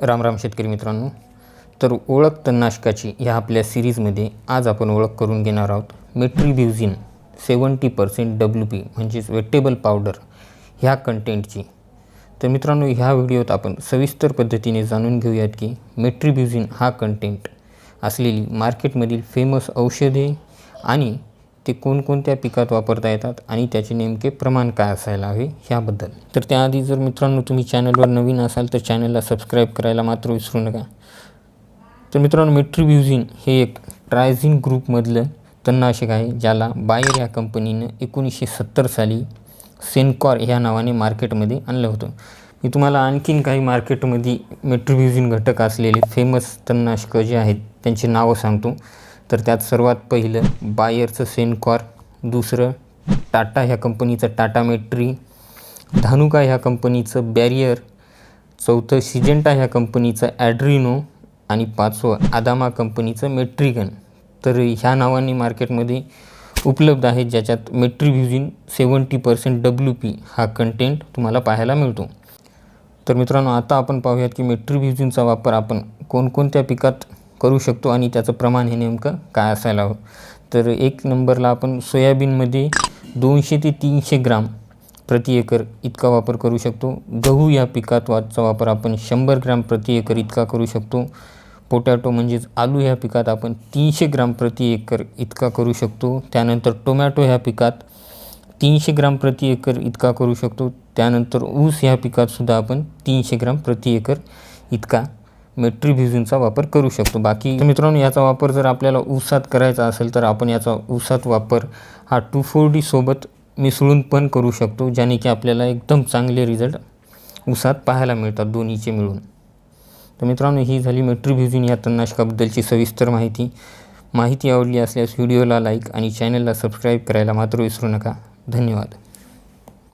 राम राम शेतकरी मित्रांनो. तर ओळख तणनाशकाची ह्या आपल्या सिरीजमध्ये आज आपण ओळख करून घेणार आहोत. Metribuzin seventy percent W P म्हणजेच वेटेबल पावडर ह्या कंटेंटची तर मित्रांनो ह्या व्हिडिओत आपण सविस्तर पद्धतीने जाणून घेऊयात की मेट्रीब्युझिन हा कंटेंट असलेली मार्केटमधील फेमस औषधे आणि ते कोणकोणत्या पिकात वापरता येतात आणि त्याचे नेमके प्रमाण काय असायला हवे ह्याबद्दल. तर त्याआधी जर मित्रांनो तुम्ही चॅनलवर नवीन असाल तर चॅनलला सबस्क्राईब करायला मात्र विसरू नका. तर मित्रांनो मेट्रीब्युझिन हे एक ट्रायझिन ग्रुपमधलं तणनाशक आहे ज्याला बायर या कंपनीनं एकोणीसशे सत्तर साली सेनकॉर ह्या नावाने मार्केटमध्ये आणलं होतं. मी तुम्हाला आणखीन काही मार्केटमध्ये मेट्रीब्युझिन घटक असलेले फेमस तणनाशकं जे आहेत त्यांची नावं सांगतो. तर त्यात सर्वात पहिलं बायरचं सेनकॉर दुसरं टाटा ह्या कंपनीचं टाटा मेट्री धानुका ह्या कंपनीचं बॅरियर चौथं सिजेंटा ह्या कंपनीचं ॲड्रिनो आणि पाचवं आदामा कंपनीचं मेट्रिगन. तर ह्या नावाने मार्केटमध्ये उपलब्ध आहेत ज्याच्यात metribuzin seventy percent W P हा कंटेंट तुम्हाला पाहायला मिळतो. तर मित्रांनो आता आपण पाहूयात की मेट्रीब्युझिनचा वापर आपण कोणकोणत्या पिकात करू शकतो आणि त्याचं प्रमाण हे नेमकं काय असायला हवं. तर एक नंबरला आपण सोयाबीनमध्ये दोनशे ते तीनशे ग्राम प्रति एकर इतका वापर करू शकतो. गहू या पिकात वाचा वापर आपण शंभर ग्राम प्रति एकर इतका करू शकतो. पोटॅटो म्हणजेच आलू ह्या पिकात आपण तीनशे ग्राम प्रति एकर इतका करू शकतो. त्यानंतर टोमॅटो ह्या पिकात तीनशे ग्राम प्रति एकर इतका करू शकतो. त्यानंतर ऊस ह्या पिकातसुद्धा आपण तीनशे ग्राम प्रति एकर इतका मेट्रीब्युझिनचा वापर करू शकतो. बाकी मित्रांनो याचा वापर जर आपल्याला ऊसात करायचा असेल तर आपण याचा ऊसात वापर हा टू फोर डीसोबत मिसळून पण करू शकतो ज्याने की आपल्याला एकदम चांगले रिझल्ट ऊसात पाहायला मिळतात दोन्हीचे मिळून. तर मित्रांनो ही झाली मेट्रीब्युझिन या तणनाशकाबद्दलची सविस्तर माहिती. माहिती आवडली असल्यास व्हिडिओला लाईक आणि चॅनलला सबस्क्राईब करायला मात्र विसरू नका. धन्यवाद.